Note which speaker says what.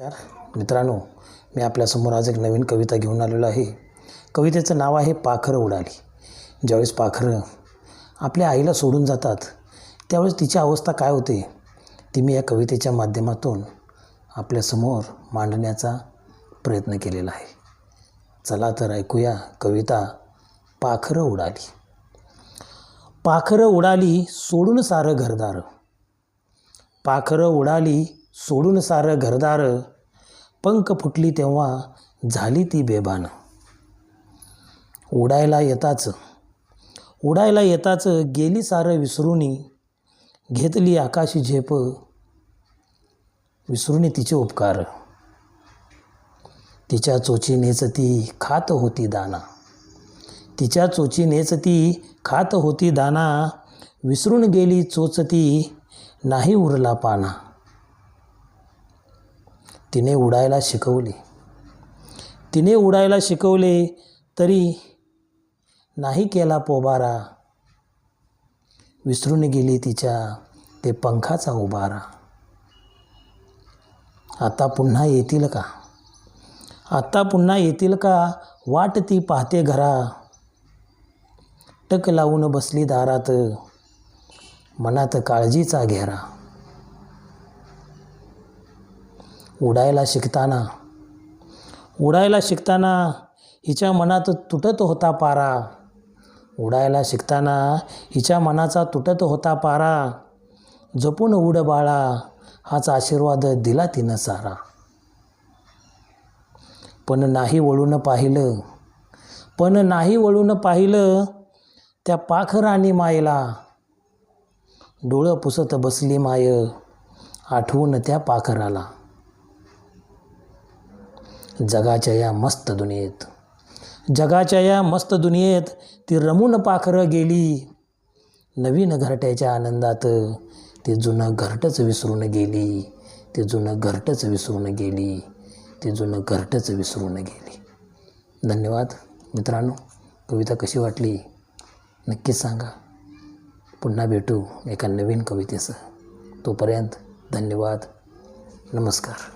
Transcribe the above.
Speaker 1: यार मित्रांनो मी आपल्यासमोर आज एक नवीन कविता घेऊन आलेलो आहे. कवितेचं नाव आहे पाखरं उडाली. ज्यावेळेस पाखरं आपल्या आईला सोडून जातात त्यावेळेस तिची अवस्था काय होते ती मी या कवितेच्या माध्यमातून आपल्यासमोर मांडण्याचा प्रयत्न केलेला आहे. चला तर ऐकूया कविता पाखरं उडाली. पाखरं उडाली सोडून सारं घरदार. पाखरं उडाली सोडून सारं घरदार पंख फुटली तेव्हा झाली ती बेभान. उडायला येताच उडायला येताच गेली सारं विसरूनी घेतली आकाशी झेप विसरूनी तिचे उपकार. तिच्या चोचीनेच ती खात होती दाना. तिच्या चोचीनेच ती खात होती दाना. विसरून गेली चोच ती नाही उरला पाना. तिने उडायला शिकवले. तिने उडायला शिकवले तरी नाही केला पोबारा. विसरून गेली तिच्या ते पंखाचा उभारा. आता पुन्हा येतील का? आता पुन्हा येतील का? वाट ती पाहते घरा. टक लावून बसली दारात. मनात काळजीचा घेरा. उडायला शिकताना. उडायला शिकताना हिच्या मनात तुटत होता पारा. उडायला शिकताना हिच्या मनाचा तुटत होता पारा. जपून उड बाळा हाच आशीर्वाद दिला तिनं सारा. पण नाही वळून पाहिलं. पण नाही वळून पाहिलं त्या पाखरानी मायला. डोळं पुसत बसली माय आठवून त्या पाखराला. जगाच्या या मस्त दुनियेत. जगाच्या या मस्त दुनियेत ती रमून पाखरं गेली. नवीन घरट्याच्या आनंदात ते जुनं घरटंच विसरून गेली. ते जुनं घरटंच विसरून गेली. ते जुनं घरटंच विसरून गेली. धन्यवाद. मित्रांनो कविता कशी वाटली? नक्कीच सांगा. पुन्हा भेटू एका नवीन कवितेसह. तोपर्यंत धन्यवाद. नमस्कार.